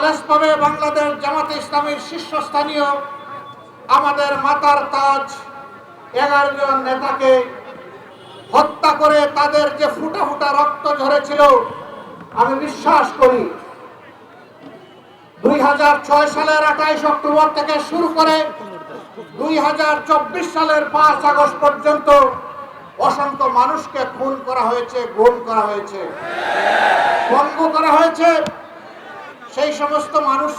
খালেসভাবে বাংলাদেশ জামাতে ইসলামীর শীর্ষস্থানীয় আমাদের মাতার তাজ এগারো জন নেতাকে হত্যা করে তাদের যে ফুটা ফুটা রক্ত ঝরেছিল, আমি বিশ্বাস করি দুই হাজার ছয় সালের আঠাইশ অক্টোবর থেকে শুরু করে দুই হাজার চব্বিশ সালের পাঁচ আগস্ট পর্যন্ত অসংখ্য মানুষকে খুন করা হয়েছে, গুম করা হয়েছে ভঙ্গ করা হয়েছে। সেই সমস্ত মানুষ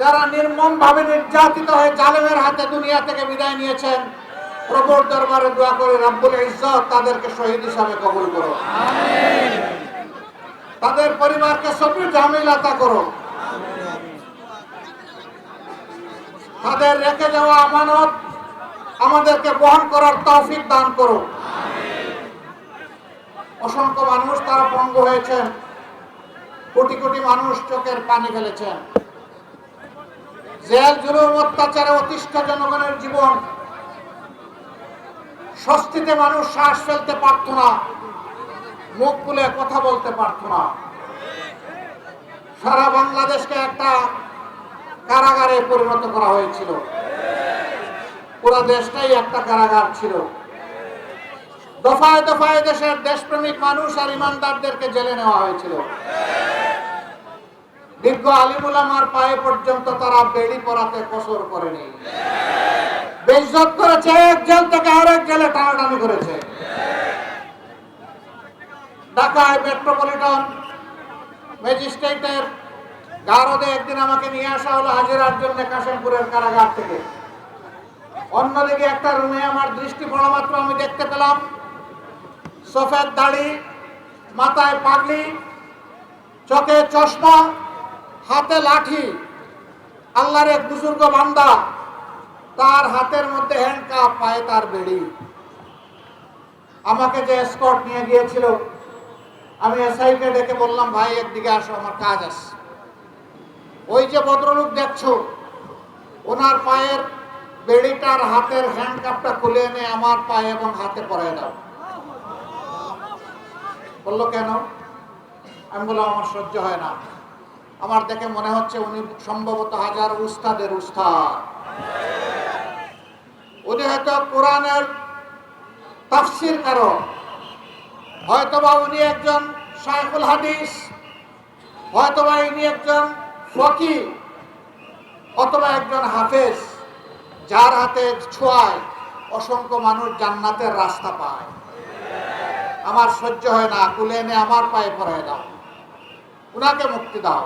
যারা নির্মম ভাবে নির্যাতিত হয়ে জালেমের হাতে দুনিয়া থেকে বিদায় নিয়েছেন, প্রভুর দরবারে দোয়া করে রব্বুল ইজ্জত তাদেরকে শহীদ হিসাবে কবুল করো তাদের পরিবারকে সবই জামিলাতা করো তাদের রেখে যাওয়া আমানত আমাদেরকে বহন করার তৌফিক দান করো অসংখ্য মানুষ তারা পঙ্গু হয়েছেন। কোটি কোটি মানুষ চোখের পানি ফেলেছেন। জেল, জুলুম, অত্যাচারে অতিষ্ঠ জনগণের জীবন। স্বস্তিতে মানুষ শ্বাস ফেলতে পারত না, মুখ খুলে কথা বলতে পারত না। সারা বাংলাদেশকে একটা কারাগারে পরিণত করা হয়েছিল। পুরো দেশটাই একটা কারাগার ছিল। দফায় দফায় দেশের দেশপ্রেমিক মানুষ আর ইমানদারদেরকে জেলে নেওয়া হয়েছিল। দীর্ঘ আলিমুলামার পায়ে পর্যন্ত তারা বেড়ি পরাতে কসর করেনি। বেইজ্জত করেছে এক থেকে আরেক জেলে টানাটানি করেছে। ঢাকায় মেট্রোপলিটন ম্যাজিস্ট্রেটের গারদে একদিন আমাকে নিয়ে আসা হলো হাজিরার জন্য কাশিমপুরের কারাগার থেকে। অন্যদিকে একটা রুমে আমার দৃষ্টি পড়া মাত্র আমি দেখতে পেলাম। সফেদ দাড়ি, মাথায় পাগলি, চোখে চশমা হাতে লাঠি, আল্লাহর এক বুজুর্গ বান্দা, তার হাতের মধ্যে হ্যান্ডকাপ পায়ে তার বেড়ি। আমাকে যে স্কট নিয়ে গিয়েছিল, আমি এসআইকে ডেকে বললাম, ভাই, একদিকে আসো, আমার কাজ আছে। ওই যে ভদ্রলোক দেখছ, ওনার পায়ের বেড়িটার হাতের হ্যান্ডকাপটা খুলে এনে আমার পায়ে এবং হাতে পরে দাও। বলল, কেন? আমি বললাম, আমার সহ্য হয় না। আমার দেখে মনে হচ্ছে উনি সম্ভবত হাজার উস্তাদের উস্তাদ। উনি হয়তো কোরআনের তাফসির কারও হয়তোবা উনি একজন শাইখুল হাদিস, হয়তোবা ইনি একজন ফকি অথবা একজন হাফেজ, যার হাতে ছোঁয়ায় অসংখ্য মানুষ জান্নাতের রাস্তা পায়। আমার সহ্য হয় না, কুলে এনে আমার পায়ে পড়ায় দাও। উনাকে মুক্তি দাও।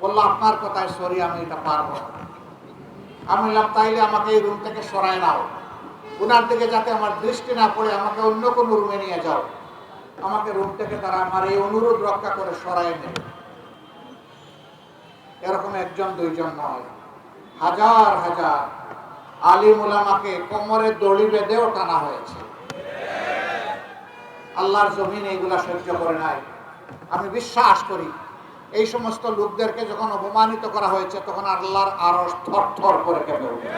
বলল, আপনার কথায় সরি, আমি এটা পারব আমি বললাম, তাইলে আমাকে এই রুম থেকে সরায় নাও। ওনার দিকে যাতে আমার দৃষ্টি না পড়ে, আমাকে অন্য কোনো রুমে নিয়ে যাও। আমাকে রুম থেকে তারা আমার এই অনুরোধ রক্ষা করে সরায় নেয়। এরকম একজন, দুইজন নয়। হাজার হাজার আলিম উলামাকে কোমরে দড়ি বেঁধেও টানা হয়েছে। আল্লাহর জমিন এইগুলা সহ্য করে নাই। আমি বিশ্বাস করি এই সমস্ত লোকদেরকে যখন অপমানিত করা হয়েছে, তখন আল্লাহর আরও থর থর করে কেঁপে উঠে।